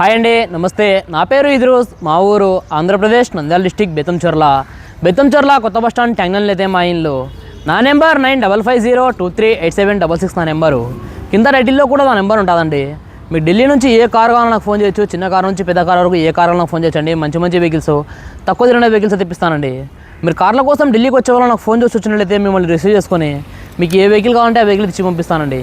Hi అండి నమస్తే. నా పేరు ఇదిరోజ్ మా ఊరు ఆంధ్రప్రదేశ్ నంద్యాల డిస్టిక్ బెత్తంచర్ల బెత్తంచర్ల కొత్త బస్ స్టాండ్ ట్యాంగ్నల్ అయితే మా ఇల్లు. నా number nine double five zero two three eight seven double six నా నెంబరు. కింద టైటిల్లో కూడా నా నెంబర్ ఉంటుందండి. మీకు ఢిల్లీ నుంచి ఏ కారు కావాలన్నా నాకు ఫోన్ చేయొచ్చు చిన్న కారు నుంచి పెద్ద కారు వరకు ఏ కారు నాకు ఫోన్ చేయొచ్చండి. మంచి మంచి వెహికల్స్ తక్కువ తిరిగిన వెహికల్స్ తెప్పిస్తానండి మీరు కార్ల కోసం ఢిల్లీకి వచ్చే వాళ్ళు నాకు ఫోన్ చేసి వచ్చినట్లయితే మిమ్మల్ని రిసీవ్ చేసుకొని మీకు ఏ వెహికల్ కావాలంటే ఆ వెహికల్ ఇచ్చి పంపిస్తానండి.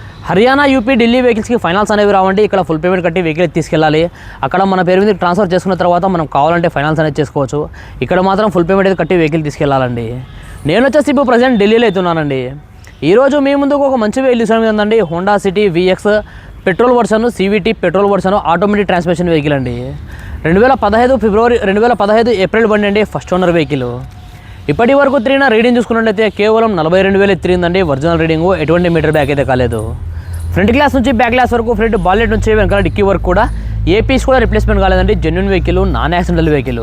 హర్యానా యూపీ ఢిల్లీ వెహికల్స్కి ఫైనాన్స్ అనేవి రావండి. ఇక్కడ ఫుల్ పేమెంట్ కట్టి వెహికల్ తీసుకెళ్ళాలి. అక్కడ మన పేరు మీద ట్రాన్స్ఫర్ చేసుకున్న తర్వాత మనం కావాలంటే ఫైనాన్స్ అనేది చేసుకోవచ్చు. ఇక్కడ మాత్రం ఫుల్ పేమెంట్ అయితే కట్టి వెహికల్ తీసుకెళ్ళాలండి. నేను వచ్చేసి ఇప్పుడు ప్రజెంట్ ఢిల్లీలో అవుతున్నానండి. ఈరోజు మీ ముందుకు ఒక మంచి వెహికల్ తీసుకుని ఉందండి Honda City VX petrol version CVT petrol version automatic transmission vehicle అండి. రెండు వేల పదహైదు ఫిబ్రవరి రెండు వేల పదహైదు ఏప్రిల్ బండి అండి ఫస్ట్ ఓనర్ వెహికల్. ఇప్పటి వరకు తిరిగిన రీడింగ్ చూసుకున్నట్లయితే కేవలం నలభై రెండు వేలు తిరిగిందండి ఒరిజినల్ రీడింగ్. ఎటువంటి మీటర్ బ్యాక్ అయితే కాలేదు. ఫ్రంట్ గ్లాస్ నుంచి బ్యాక్ గ్లాస్ వరకు ఫ్రంట్ బాలెట్ నుంచి వెనకాల డిక్కీ వరకు కూడా ఏ పీస్ కూడా రిప్లేస్మెంట్ కాలేదండి. Genuine vehicle non accidental vehicle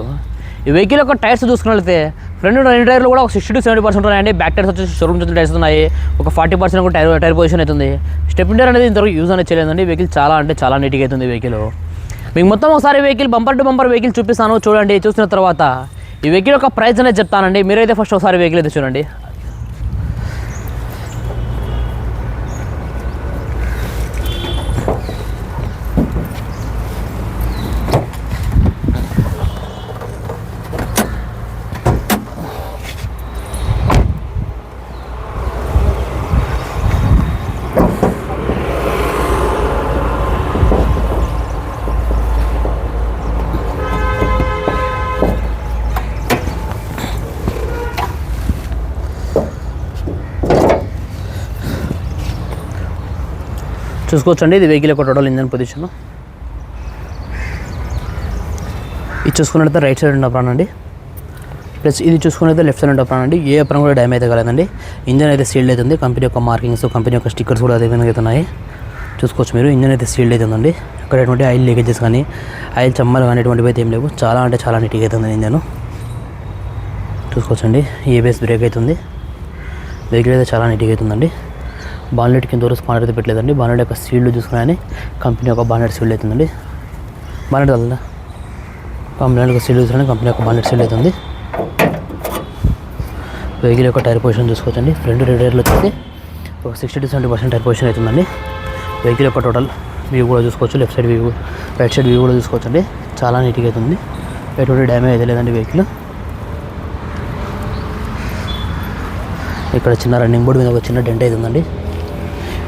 ఈ వెహికల్ యొక్క టైర్స్ చూసుకున్నట్లయితే ఫ్రంట్ రెండు టైర్లు కూడా ఒక సిక్స్టీ టు సెవెంటీ పర్సెంట్ ఉన్నాయండి. బ్యాక్ టైర్స్ వచ్చేసి షోరూమ్ నుంచి టైర్స్ ఉన్నాయి. ఒక ఫార్టీ పర్సెంట్ కూడా టైర్ టైర్ పొజిషన్ అవుతుంది. స్టెప్ టైర్ అనేది ఇంతవరకు యూజ్ అనేది చేయలేదండి. వెహికల్ చాలా అంటే చాలా నీట్గా అవుతుంది వెహికల్ మీకు మొత్తం ఒకసారి vehicle bumper to bumper vehicle చూపిస్తాను. చూడండి చూసిన తర్వాత ఈ వెహికల్ యొక్క ప్రైస్ అనేది చెప్తానండి. మీరైతే ఫస్ట్ ఒకసారి వెహికల్ అయితే చూడండి. చూసుకోవచ్చండి. ఇది వెహికల్ యొక్క టోటల్ ఇంజన్ పొజిషన్. ఇది చూసుకున్నట్లయితే రైట్ సైడ్ ఉన్న ప్రాణం అండి. ప్లస్ ఇది చూసుకున్నట్లయితే లెఫ్ట్ సైడ్ ఉన్న ప్రాణం అండి. ఏ ప్రాణం కూడా డ్యామేజ్ అయితే కాలేదండి. ఇంజన్ అయితే సీల్డ్ అవుతుంది కంపెనీ యొక్క మార్కింగ్స్ కంపెనీ యొక్క స్టిక్కర్స్ కూడా అదే విధంగా అవుతున్నాయి చూసుకోవచ్చు మీరు. ఇంజన్ అయితే సీల్డ్ అవుతుందండి ఇక్కడ ఎటువంటి ఆయిల్ లీకేజెస్ కానీ ఆయిల్ చమ్మలు కానీ ఎటువంటివి అయితే ఏం లేవు. చాలా అంటే చాలా నీట్గా అవుతుంది ఇంజన్. చూసుకోవచ్చండి. ఏబిఎస్ బ్రేక్ అవుతుంది వెహికల్ అయితే చాలా నీట్గా అవుతుందండి బాన్లెట్ కింద వరకు స్పానర్ అయితే పెట్టలేదండి. బాన్లెట్ యొక్క సీల్డ్ చూసుకుని కంపెనీ యొక్క బాన్లెట్ సీల్డ్ అవుతుందండి బాన్లెట్ కలదా కంపెనీ యొక్క సీల్డ్ చూసుకుని కంపెనీ యొక్క బాన్లెట్ సీల్డ్ అవుతుంది వెహికల్ యొక్క టైర్ పొజిషన్ చూసుకోవచ్చండి. ఫ్రంట్ రెండు టైర్లు వచ్చేసి ఒక sixty to seventy percent tyre position అవుతుందండి. వెహికల్ యొక్క టోటల్ వ్యూ కూడా చూసుకోవచ్చు. Left side view right side view కూడా చూసుకోవచ్చండి. చాలా నీట్గా అవుతుంది. ఎటువంటి డ్యామేజ్ అయితే లేదండి వెహికల్. ఇక్కడ చిన్న రన్నింగ్ బోర్డు మీద ఒక చిన్న డెంట్ అయితే ఉందండి.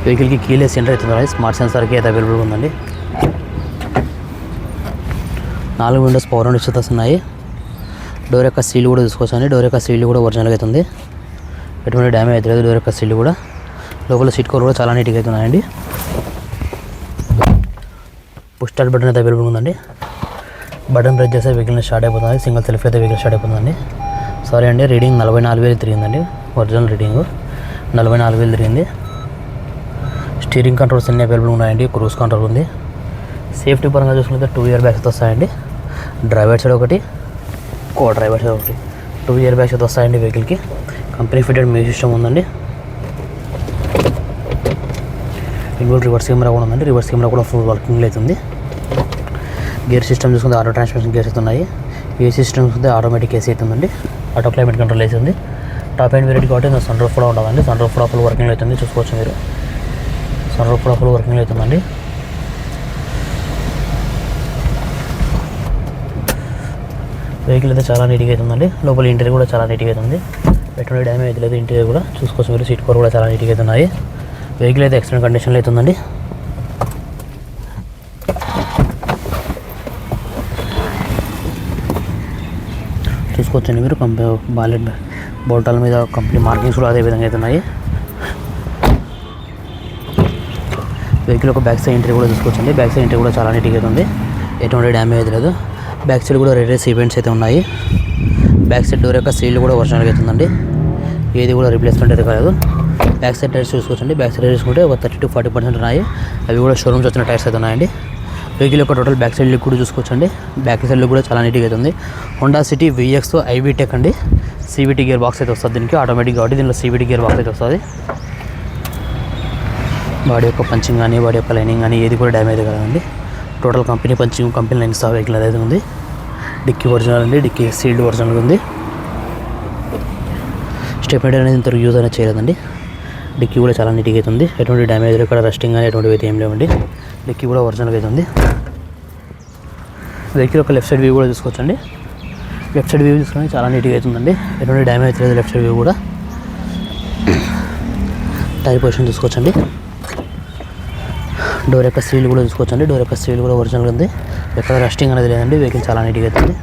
వెహికల్కి కీలెస్ సెంటర్ అవుతుంది స్మార్ట్ సెన్సార్కి అయితే అవైలబుల్గా ఉందండి. నాలుగు విండోస్ పవర్ విండోస్ ఉన్నాయి. డోర్ యొక్క సీల్ కూడా తీసుకోవచ్చండి డోర్ యొక్క సీల్ కూడా ఒరిజినల్గా అవుతుంది. ఎటువంటి డ్యామేజ్ అయితే లేదు. డోర్ యొక్క సీల్ కూడా. లోపల సీట్ కవర్ కూడా చాలా నీట్గా అవుతున్నాయండి పుష్ స్టార్ట్ బటన్ అయితే అవైలబుల్ ఉందండి. బటన్ ప్రెస్ చేస్తే వెహికల్ స్టార్ట్ అయిపోతుంది. సింగిల్ సెల్ఫ్ అయితే వెహికల్ స్టార్ట్ అయిపోతుందండి. సారీ అండి రీడింగ్ నలభై నాలుగు వేలు తిరిగిందండి. ఒరిజినల్ రీడింగ్ నలభై నాలుగు వేలు తిరిగింది. స్టీరింగ్ కంట్రోల్స్ అన్ని అవైలబుల్ ఉన్నాయండి క్రూజ్ కంట్రోల్ ఉంది. సేఫ్టీ పరంగా చూసుకుంటే టూ ఇయర్ బ్యాగ్స్ వస్తాయండి. డ్రైవర్ సైడ్ ఒకటి కో డ్రైవర్ సైడ్ ఒకటి. టూ ఇయర్ బ్యాగ్స్ అయితే వస్తాయండి వెహికల్కి. కంపెనీ ఫిటెడ్ మ్యూజిక్ సిస్టమ్ ఉందండి. ఇన్వోల్ రివర్స్ కెమెరా కూడా ఉందండి. రివర్స్ కెమెరా కూడా ఫుల్ వర్కింగ్ అవుతుంది గేర్ సిస్టమ్ చూసుకుంటే ఆటో ట్రాన్స్మిషన్ గేర్స్ అయితే ఉన్నాయి. ఏ సిస్టమ్ చూసుకుంటే ఆటోమేటిక్ ఏసీ అవుతుందండి ఆటో క్లైమేట్ కంట్రోల్ వేసింది టాప్ అండ్ వెరైటీ కాబట్టి సన్ రూఫ్ కూడా ఉంటుందండి సన్ రూఫ్ కూడా ఫుల్ వర్కింగ్ అవుతుంది చూసుకోవచ్చు మీరు. సన్ రూఫ్ కూడా ఫుల్ వర్కింగ్ అవుతుందండి వెహికల్ అయితే చాలా నీట్గా అవుతుందండి. లోపల ఇంటీరియర్ కూడా చాలా నీట్గా అవుతుంది. ఎటువంటి డ్యామేజ్ లేదు ఇంటీరియర్ కూడా. చూసుకోవచ్చు మీరు సీట్ కవర్ కూడా చాలా నీట్గా అవుతున్నాయి. వెహికల్ అయితే ఎక్సలెంట్ కండిషన్లో అవుతుందండి. చూసుకోవచ్చండి మీరు కంపెనీ బాలెట్ బోల్టాల మీద కంపెనీ మార్కింగ్స్ కూడా అదే విధంగా అవుతున్నాయి. వెహికల్ ఒక బ్యాక్ సైడ్ ఎంట్రీ కూడా చూసుకోవచ్చండి. బ్యాక్ సైడ్ ఎంట్రీ కూడా చాలా నీట్గా ఉంది. ఎటువంటి డ్యామేజ్ లేదు. బ్యాక్ సైడ్ కూడా రెడ్ ఈవెంట్స్ అయితే ఉన్నాయి. బ్యాక్ సైడ్ డోర్ యొక్క సీల్ కూడా ఒరిజినల్గా అవుతుందండి ఏది కూడా రిప్లేస్మెంట్ అయితే కాలేదు. బ్యాక్ సైడ్ టైర్స్ చూసుకోవచ్చండి. బ్యాక్ సైడ్ చూసుకుంటే ఒక థర్టీ టు ఫార్టీ పర్సెంట్ ఉన్నాయి. అవి కూడా షోరూమ్స్ వచ్చిన టైర్స్ అయితే ఉన్నాయండి. వెహికల్ యొక్క టోటల్ బ్యాక్ సైడ్ లుక్ కూడా చూసుకోవచ్చండి. బ్యాక్ సైడ్ లుక్ కూడా చాలా నీట్గా అవుతుంది Honda City V X i-VTEC అండి. సీవీటీ గేర్ బాక్స్ అయితే వస్తుంది దీనికి. ఆటోమేటిక్ కాబట్టి దీనిలో సీవీటీ గేర్ బాక్స్ అయితే వస్తుంది. వాడి యొక్క పంచింగ్ కానీ వాడి యొక్క లైనింగ్ కానీ ఏది కూడా డ్యామేజ్ కదండి. Total company punching company lines ఆ వెహికల్ అనేది ఉంది. డిక్కీ ఒరిజినల్ అండి డిక్కీ సీల్డ్ ఒరిజినల్ ఉంది. స్టెప్ అనేది ఇంత యూజ్ అనేది చేయలేదండి. డిక్కీ కూడా చాలా నీట్గా అయితే ఉంది. ఎటువంటి డ్యామేజ్ ఇక్కడ రెస్టింగ్ కానీ ఎటువంటివి అయితే ఏం లేవండి. డిక్కీ కూడా ఒరిజినల్గా అయితే ఉంది. వెహికల్ యొక్క లెఫ్ట్ సైడ్ వ్యూ కూడా చూసుకోవచ్చండి. లెఫ్ట్ సైడ్ వ్యూ చూసుకొని చాలా నీట్గా అవుతుందండి ఎటువంటి డ్యామేజ్ లేదు లెఫ్ట్ సైడ్ వ్యూ కూడా. టైర్ పొజిషన్ చూసుకోవచ్చండి. డోర్ యొక్క సీల్ కూడా చూసుకోవచ్చండి. డోర్ యొక్క సీల్ కూడా ఒరిజినల్ ఉంది. ఎక్కడ రస్టింగ్ అనేది లేదండి. వెహికల్ చాలా నీట్గా అవుతుంది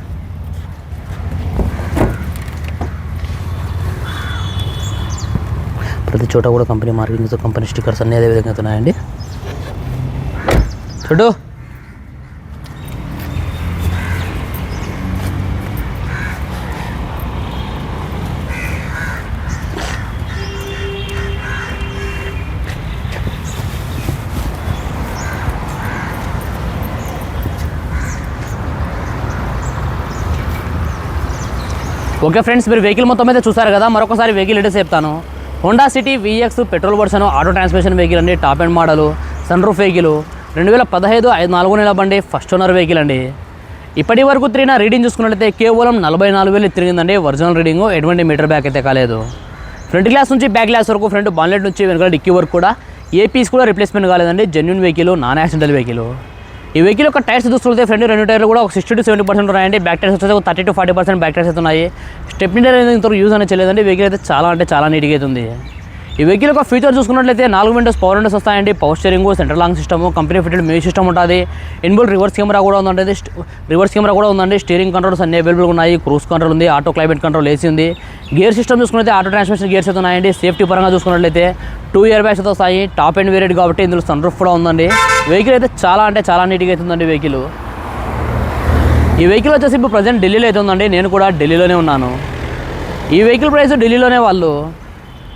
ప్రతి చోట కూడా కంపెనీ మార్కింగ్తో కంపెనీ స్టిక్కర్స్ అన్నీ అదే విధంగా ఉన్నాయండి. చూడు. ఓకే ఫ్రెండ్స్ మీరు వెహికల్ మొత్తం అయితే చూసారు కదా మరొకసారి వెహికల్ డీటెయిల్స్ చెప్తాను. Honda City VX petrol version auto transmission vehicle అండి top end model sun roof vehicle రెండు వేల పదహైదు ఐదు నాలుగు నెల బండి ఫస్ట్ ఓనర్ వెహికల్ అండి. ఇప్పటి వరకు తిరిగిన రీడింగ్ చూసుకున్నట్లయితే కేవలం నలభై నాలుగు వేలు తిరిగిందండి ఒరిజినల్ రీడింగ్ ఎటువంటి మీటర్ బ్యాక్ అయితే కాలేదు. ఫ్రంట్ గ్లాస్ నుంచి బ్యాక్ గ్లాస్ వరకు ఫ్రంట్ బాన్లెట్ నుంచి వెనకాల డిక్కీ వరకు కూడా ఏ పీస్ కూడా రిప్లేస్మెంట్ కాలేదండి genuine vehicle non accidental vehicle ఈ వెహికల్ యొక్క టైర్స్ చూసుకుంటే ఫ్రంట్ రెండు టైర్లు కూడా ఒక సిక్స్టీ టు సెవెంటీ పర్సెంట్ ఉన్నాయండి. బ్యాక్ టైర్స్ వచ్చేసి ఒక thirty to forty percent back tyres అయితే ఉన్నాయి. స్టెప్ టైర్ అనేది ఇంతవరకు యూజ్ అనేది చేయలేదండి. వెహికల్ అయితే చాలా అంటే చాలా నీట్గా అవుతుంది ఈ వెహికల్ యొక్క ఫీచర్ చూసుకున్నట్లయితే నాలుగు విండోస్ పవర్ విండోస్ వస్తాయండి. Power steering central lock system company fitted music system ఉంటుంది. ఇన్బుల్ రివర్స్ కెమెరా కూడా ఉందండి. రివర్స్ కెమెరా కూడా ఉందండి. స్టీరింగ్ కంట్రోల్స్ అన్ని అవైలబుల్ ఉన్నాయి. క్రూస్ కంట్రోల్ ఉంది ఆటో క్లైమేట్ కంట్రోల్ ఏసీ ఉంది. గేర్ సిస్టమ్ చూసుకున్నట్లయితే ఆటో ట్రాన్స్మిషన్ గేర్స్ అయితే ఉన్నాయండి. సేఫ్టీ పరంగా చూసుకున్నట్లయితే టూ ఇయర్ బ్యాగ్స్ అయితే వస్తాయి. టాప్ అండ్ వేరియడ్ కాబట్టి ఇందులో సన్ రూఫ్ కూడా ఉందండి. వెహికల్ అయితే చాలా అంటే చాలా నీట్గా అవుతుందండి వెహికల్ ఈ వెహికల్ వచ్చేసి ఇప్పుడు ప్రజెంట్ ఢిల్లీలో అయితే ఉందండి. నేను కూడా ఢిల్లీలోనే ఉన్నాను. ఈ వెహికల్ ప్రైస్ ఢిల్లీలోనే వాళ్ళు